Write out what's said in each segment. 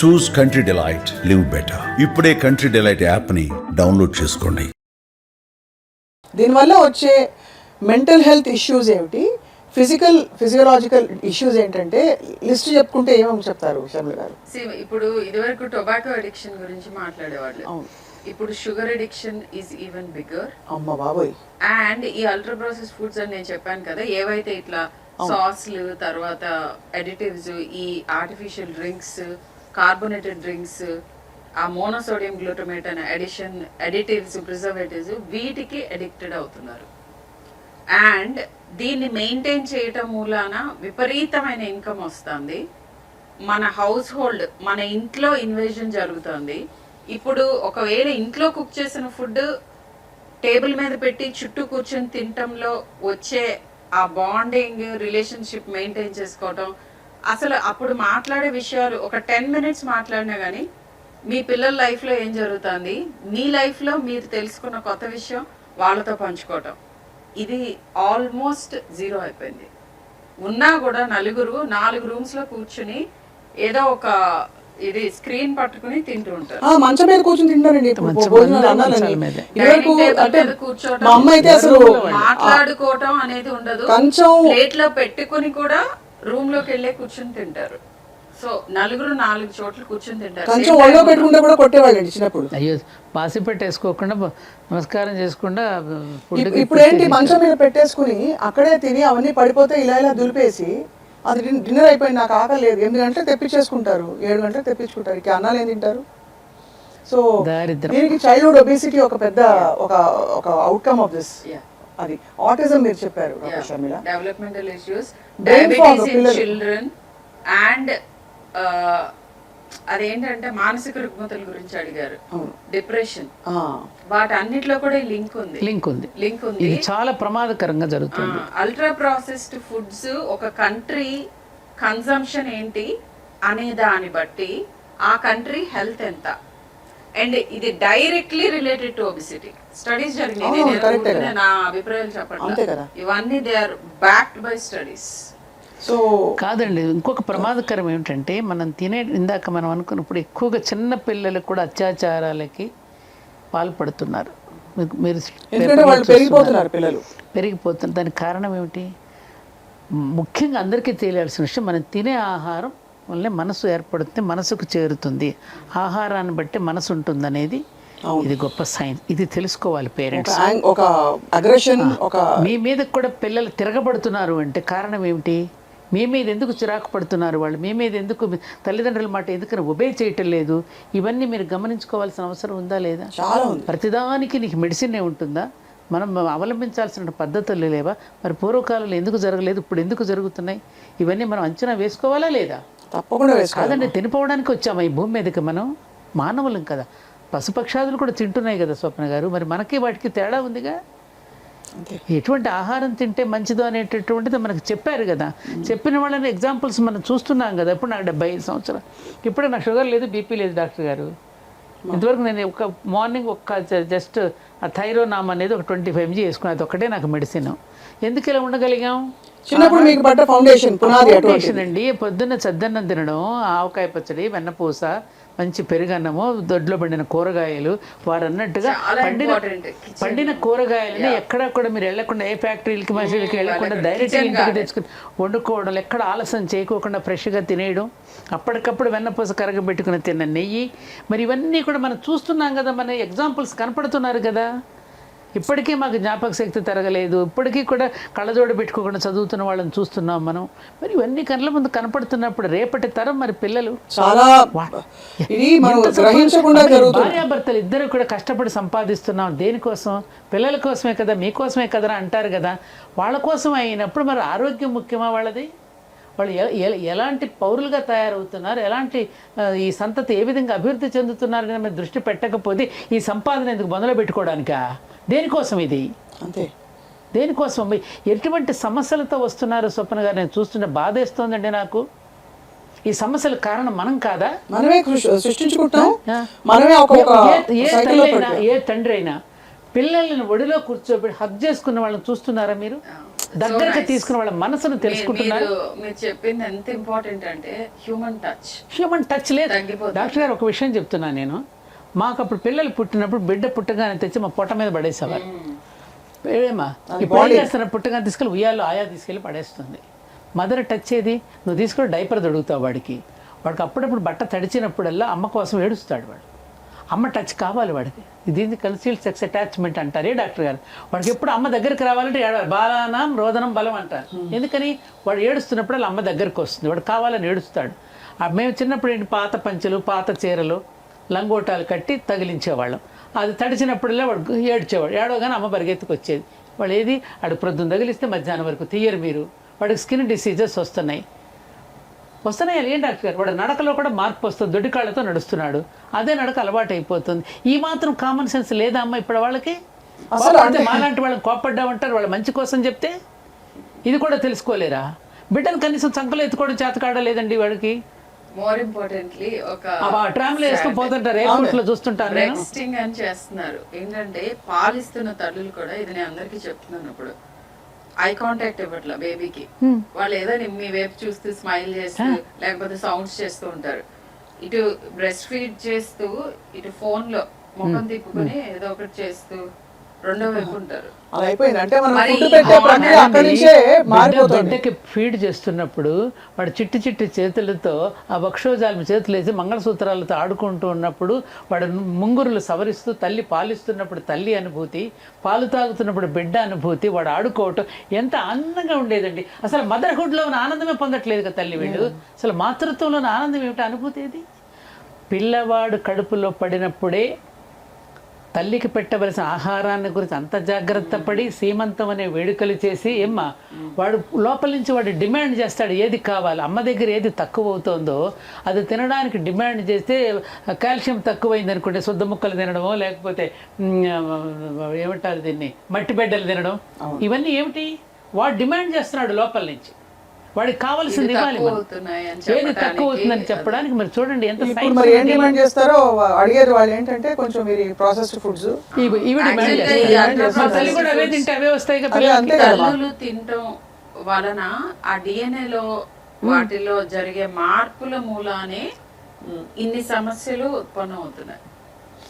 Choose country delight live better ఇప్పుడే country delight యాప్ని download చేసుకోండి. దీనివల్ల వచ్చే మెంటల్ హెల్త్ ఇష్యూస్ ఏమిటి? ఫిజికల్ ఫిజియోలాజికల్ ఇష్యూస్ ఏంటంటే లిస్ట్ చెప్పుకుంటే ఏమేమి చెప్తారు శర్మిల గారు? See, ఇప్పుడు ఇదివరకు టొబాకో అడిక్షన్ గురించి మాట్లాడేవాళ్ళు. అవును. ఇప్పుడు sugar addiction is even bigger అమ్మ బాబోయ్. అండ్ ఈ అల్ట్రా ప్రాసెస్ ఫుడ్స్ అని నేను చెప్పాను కదా ఏవైతే ఇట్లా సాస్లు తర్వాత అడిటివ్స్ ఈ ఆర్టిఫిషియల్ డ్రింక్స్ కార్బోనేటెడ్ డ్రింక్స్ ఆ మోనోసోడియం గ్లూటమేట్ అనే అడిషన్ అడిటివ్స్ ప్రిజర్వేటివ్స్ వీటికి అడిక్టెడ్ అవుతున్నారు. అండ్ దీన్ని మెయింటైన్ చేయటం మూలాన విపరీతమైన ఇన్కమ్ వస్తుంది. మన హౌస్ హోల్డ్ మన ఇంట్లో ఇన్వేజన్ జరుగుతుంది. ఇప్పుడు ఒకవేళ ఇంట్లో కుక్ చేసిన ఫుడ్ టేబుల్ మీద పెట్టి చుట్టూ కూర్చొని తినటంలో వచ్చే ఆ బాండింగ్ రిలేషన్షిప్ మెయింటైన్ చేసుకోవటం అసలు అప్పుడు మాట్లాడే విషయాలు ఒక టెన్ మినిట్స్ మాట్లాడినా కానీ మీ పిల్లల లైఫ్లో ఏం జరుగుతుంది? మీ లైఫ్లో మీరు తెలుసుకున్న కొత్త విషయం వాళ్ళతో పంచుకోవటం. ఇది ఆల్మోస్ట్ జీరో అయిపోయింది. ఉన్నా కూడా నలుగురు నాలుగు రూమ్స్లో కూర్చుని ఏదో ఒక ఇది స్క్రీన్ పట్టుకుని తింటూ ఉంటారు. ఆ, మంచం మీద కూర్చొని తింటారండి. మాట్లాడుకోవటం అనేది ఉండదు. కంచం ప్లేట్లో పెట్టుకుని కూడా రూమ్లోకి వెళ్ళే కూర్చుని తింటారు. సో నలుగురు నాలుగు చోట్ల కూర్చుని తింటారు. కంచం ఒళ్ళో పెట్టుకుంటే కూడా కొట్టేవాళ్ళండి చిన్నప్పుడు. అయ్యో పాసి పెట్టేసుకోకుండా నమస్కారం చేసుకుండా ఇప్పుడు ఏంటి మంచం మీద పెట్టేసుకుని అక్కడే తిని అవన్నీ పడిపోతే ఇలా ఇలా దులిపేసి అది డిన్- డిన్నర్ అయిపోయింది నాకు ఆకలి లేదు. ఎనిమిది గంటలకు తెప్పించేసుకుంటారు. ఏడు గంటలకు తెప్పించుకుంటారు. ఇక అన్నాలు ఏం తింటారు? సో దీనికి చైల్డ్హుడ్ ఒబేసిటీ ఒక పెద్ద ఒక ఒక అవుట్కమ్ ఆఫ్ దిస్. అది ఆటిజం మీరు చెప్పారు doctor Sharmila developmental issues diabetes. Children and అదేంటంటే మానసిక రుగ్మతల గురించి అడిగారు. డిప్రెషన్ ఆ, వాటి అన్నిట్లో కూడా లింక్ ఉంది. లింక్ ఉంది. లింక్ ఉంది. ఇది చాలా ప్రమాదకరంగా జరుగుతుంది. అల్ట్రా ప్రాసెస్డ్ ఫుడ్స్ ఒక కంట్రీ కన్సంప్షన్ ఏంటి అనే దాన్ని బట్టి ఆ కంట్రీ హెల్త్ ఎంత? అండ్ ఇది directly related to obesity studies జరిగినాయి. కదా. నా అభిప్రాయాలు అంతే చెప్పండి. ఇవన్నీ they are backed by studies so కాదండి ఇంకొక ప్రమాదకరం ఏమిటంటే మనం తినే ఇందాక మనం అనుకున్నప్పుడు ఎక్కువగా చిన్న పిల్లలకు కూడా అత్యాచారాలకి పాల్పడుతున్నారు. మీరు. పెరిగిపోతున్నారు పిల్లలు. పెరిగిపోతుంది దానికి కారణం ఏమిటి? ముఖ్యంగా అందరికీ తెలియాల్సిన విషయం మనం తినే ఆహారం వల్లే మనసు ఏర్పడుతుంది మనసుకు చేరుతుంది. ఆహారాన్ని బట్టి మనసు ఉంటుంది అనేది ఇది గొప్ప సైన్స్ ఇది తెలుసుకోవాలి పేరెంట్స్. ఒక అగ్రెషన్ ఒక మీ మీద కూడా పిల్లలు తిరగబడుతున్నారు అంటే కారణం ఏమిటి? మీ మీద ఎందుకు చిరాకు పడుతున్నారు వాళ్ళు? మీ మీద ఎందుకు తల్లిదండ్రుల మాట ఎందుకని ఒబే చేయటం లేదు? ఇవన్నీ మీరు గమనించుకోవాల్సిన అవసరం ఉందా లేదా? ప్రతిదానికి నీకు మెడిసిన్ ఉంటుందా? మనం అవలంబించాల్సిన పద్ధతులు లేవా? మరి పూర్వకాలంలో ఎందుకు జరగలేదు? ఇప్పుడు ఎందుకు జరుగుతున్నాయి? ఇవన్నీ మనం అంచనా వేసుకోవాలా లేదా? తప్పకుండా కాదండి తినిపోవడానికి వచ్చామా ఈ భూమి మీదకి మనం. మానవులం కదా. పశుపక్షాదులు కూడా తింటున్నాయి కదా స్వప్న గారు. మరి మనకి వాటికి తేడా ఉందిగా? ఎటువంటి ఆహారం తింటే మంచిదో అనేటటువంటిది మనకు చెప్పారు కదా. చెప్పిన వాళ్ళని ఎగ్జాంపుల్స్ మనం చూస్తున్నాం కదా. ఇప్పుడు నాకు డెబ్బై ఐదు సంవత్సరాలు. ఇప్పుడు నాకు షుగర్ లేదు బీపీ లేదు డాక్టర్ గారు. ఇంతవరకు నేను ఒక మార్నింగ్ ఒక్క జస్ట్ ఆ థైరోనామ్ అనేది ఒక ట్వంటీ ఫైవ్ ఎంజీ వేసుకున్నది ఒకటే నాకు మెడిసిన్. ఎందుకు ఇలా ఉండగలిగాం? చిన్నప్పుడు మీకు పడ్డ ఫౌండేషన్ పునాది ఫౌండేషన్ అండి పొద్దున్న చద్దన్నం తినడం ఆవకాయ పచ్చడి వెన్నపూస మంచి పెరుగన్నము దొడ్లో పండిన కూరగాయలు వారు అన్నట్టుగా పండిన. పండిన కూరగాయలని ఎక్కడ కూడా మీరు వెళ్ళకుండా ఏ ఫ్యాక్టరీలకి మసీదులకి వెళ్ళకుండా డైరెక్ట్గా ఇంటికి తెచ్చుకుని వండుకోవడం ఎక్కడ ఆలస్యం చేయకోకుండా ఫ్రెష్గా తినేయడం అప్పటికప్పుడు వెన్నపూస కరగబెట్టుకుని తిన్న నెయ్యి. మరి ఇవన్నీ కూడా మనం చూస్తున్నాం కదా మన ఎగ్జాంపుల్స్ కనపడుతున్నారు కదా. ఇప్పటికీ మాకు జ్ఞాపక శక్తి తరగలేదు. ఇప్పటికీ కూడా కళ్ళజోడు పెట్టుకోకుండా చదువుతున్న వాళ్ళని చూస్తున్నాం మనం. మరి ఇవన్నీ కళ్ళ ముందు కనపడుతున్నప్పుడు రేపటి తరం మరి పిల్లలు చాలా భార్యాభర్తలు ఇద్దరు కూడా కష్టపడి సంపాదిస్తున్నాం. దేనికోసం? పిల్లల కోసమే కదా మీకోసమే కదా అంటారు కదా. వాళ్ళ కోసం అయినప్పుడు మరి ఆరోగ్యం ముఖ్యమా వాళ్ళది? వాళ్ళు ఎలాంటి పౌరులుగా తయారవుతున్నారు? ఎలాంటి ఈ సంతతి ఏ విధంగా అభివృద్ధి చెందుతున్నారు? అనే మీద దృష్టి పెట్టకపోతే ఈ సంపాదన ఎందుకు మొదలు పెట్టుకోవడానికా? దేనికోసం ఇది? అంతే. దేనికోసం? ఎటువంటి సమస్యలతో వస్తున్నారు స్వప్న గారు? నేను చూస్తుంటే బాధేస్తోందండి నాకు. ఈ సమస్యల కారణం మనం కాదా? మనమే సృష్టి- సృష్టించుకుంటాం ఆ. మనమే ఒక ఒక ఏ- తల్లి అయినా తండ్రి అయినా పిల్లల్ని ఒడిలో కూర్చోబెట్టి హగ్ చేసుకున్న వాళ్ళని చూస్తున్నారా మీరు? దగ్గరగా తీసుకున్న వాళ్ళ మనసును తెలుసుకుంటున్నారు? మీరు చెప్పింది ఎంత ఇంపార్టెంట్ అంటే హ్యూమన్ టచ్ హ్యూమన్ టచ్ లేదు. డాక్టర్ గారు ఒక విషయం చెప్తున్నాను నేను. మాకు అప్పుడు పిల్లలు పుట్టినప్పుడు బిడ్డ పుట్టగానే తెచ్చి మా పొట్ట మీద పడేసేవారు. ఏమా ఇప్పుడు ఏం చేస్తున్నారు పుట్టగానే తీసుకెళ్ళి ఉయ్యాలో ఆయా తీసుకెళ్ళి పడేస్తుంది. మదర్ టచ్ ఏది? నువ్వు తీసుకొని డైపర్ దొడుగుతావు వాడికి. వాడికి అప్పుడప్పుడు బట్ట తడిచినప్పుడల్లా అమ్మ కోసం ఏడుస్తాడు వాడు. అమ్మ టచ్ కావాలి వాడికి. ఇది కన్సీల్డ్ సెక్స్ అటాచ్మెంట్ అంటారే. డాక్టర్ గారు? వాడికి ఎప్పుడు అమ్మ దగ్గరికి రావాలంటే ఏడవాలి. బాలానం రోదనం బలం అంటారు. ఎందుకని? వాడు ఏడుస్తున్నప్పుడు అమ్మ దగ్గరికి వస్తుంది. వాడు కావాలని ఏడుస్తాడు. మేము చిన్నప్పుడు ఏంటి? పాత పంచెలు పాత చీరలు లంగోటాలు కట్టి తగిలించేవాళ్ళం. అది తడిచినప్పుడల్లా వాడు ఏడ్చేవాడు. ఏడవగానే అమ్మ పరిగెత్తుకు వచ్చేది వాడు ఏది? ఆడు ప్రొద్దున తగిలిస్తే మధ్యాహ్నం వరకు తీయరు మీరు. వాడికి స్కిన్ డిసీజెస్ వస్తున్నాయి. వస్తున్నాయి ఏం డాక్టర్ గారు? వాడు నడకలో కూడా మార్పు వస్తుంది. దొడ్డికాళ్ళతో నడుస్తున్నాడు. అదే నడక అలవాటు అయిపోతుంది ఈ మాత్రం కామన్ సెన్స్ లేదా అమ్మ ఇప్పుడు వాళ్ళకి? అసలు కోపడితే మాలాంటి వాళ్ళని కోపడ్డామంటారు వాళ్ళ మంచి కోసం చెప్తే? ఇది కూడా తెలుసుకోలేరా? బిడ్డను కనీసం సంకలో ఎత్తుకోవడం చేత కాడలేదండి వాడికి. మోర్ ఇంపార్టెంట్లీ ఒక ట్రామ్లో వేసుకుని పోతుంటారు ఎయిర్పోర్ట్లో చూస్తుంటాను నేను. బ్రెక్స్టింగ్ అని చేస్తున్నారు. ఏంటంటే పాలిస్తున్న తల్లులు కూడా ఇది నేను అందరికీ చెప్తున్నాను ఇప్పుడు. ఐ కాంటాక్ట్ ఇవ్వట్ల బేబీకి వాళ్ళు ఏదో మీ వైపు చూస్తూ స్మైల్ చేస్తూ లేకపోతే సౌండ్స్ చేస్తూ ఉంటారు. ఇటు బ్రెస్ట్ ఫీడ్ చేస్తూ ఇటు ఫోన్లో ముఖం తిప్పుకొని ఏదో ఒకటి చేస్తూ రెండో వైపు ఉంటారు. అలా అయిపోయింది. అంటే మనం మరి ఫుడ్ పెట్టే ప్రక్రియ అక్కడి నుంచే బిడ్డ మారిపోతుంది. బిడ్డకి ఫీడ్ చేస్తున్నప్పుడు వాడు చిట్టి చిట్టి చేతులతో ఆ వక్షోజాలం చేతులు వేసి మంగళసూత్రాలతో ఆడుకుంటూ ఉన్నప్పుడు వాడు ముంగురులు సవరిస్తూ తల్లి పాలిస్తున్నప్పుడు తల్లి అనుభూతి పాలు తాగుతున్నప్పుడు బిడ్డ అనుభూతి వాడు ఆడుకోవటం ఎంత ఆనందంగా ఉండేదండి. అసలు మదర్హుడ్లో ఉన్న ఆనందమే పొందట్లేదు కదా తల్లి వీళ్ళు అసలు మాతృత్వంలో ఉన్న ఆనందం ఏమిటి? అనుభూతి ఏది? పిల్లవాడు కడుపులో పడినప్పుడే తల్లికి పెట్టవలసిన ఆహారాన్ని గురించి అంత జాగ్రత్త పడి సీమంతం అనే వేడుకలు చేసి ఏమ్మా వాడు లోపల నుంచి వాడు డిమాండ్ చేస్తాడు ఏది కావాలి అమ్మ దగ్గర ఏది తక్కువ అవుతుందో అది తినడానికి డిమాండ్ చేస్తే కాల్షియం తక్కువైంది అనుకుంటే శుద్ధ ముక్కలు తినడమో లేకపోతే ఏమంటారు దీన్ని మట్టి బిడ్డలు తినడం? ఇవన్నీ ఏమిటి? వాడు డిమాండ్ చేస్తున్నాడు లోపల నుంచి. వాడికి కావాల్సింది ఇవ్వాలి ఏది చెప్పడానికి తక్కువ అవుతుందని చెప్పడానికి మరి చూడండి ఎంత మరి ఏం డిమాండ్ చేస్తారో అడిగారు వాళ్ళు ఏంటంటే కొంచెం మీరు ప్రాసెస్డ్ ఫుడ్స్. ఇవి డిమాండ్ కూడా అవే తింటే అవే వస్తాయి కదా తల్లులు తినటం వలన ఆ DNA లో వాటిలో జరిగే మార్పుల మూలానే ఇన్ని సమస్యలు ఉత్పన్నం అవుతున్నాయి.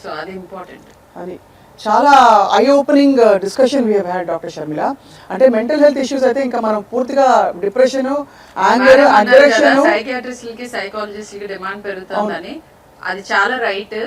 సో అది ఇంపార్టెంట్ అది. చాలా eye opening discussion we had doctor Sharmila అంటే మెంటల్ హెల్త్ ఇష్యూస్ అయితే ఇంకా మనం పూర్తిగా డిప్రెషన్ యాంగర్ అగ్రెషన్ సైకియాట్రిస్టులకి సైకాలజిస్టులకి డిమాండ్ పెరుగుతుందని. అది చాలా రైట్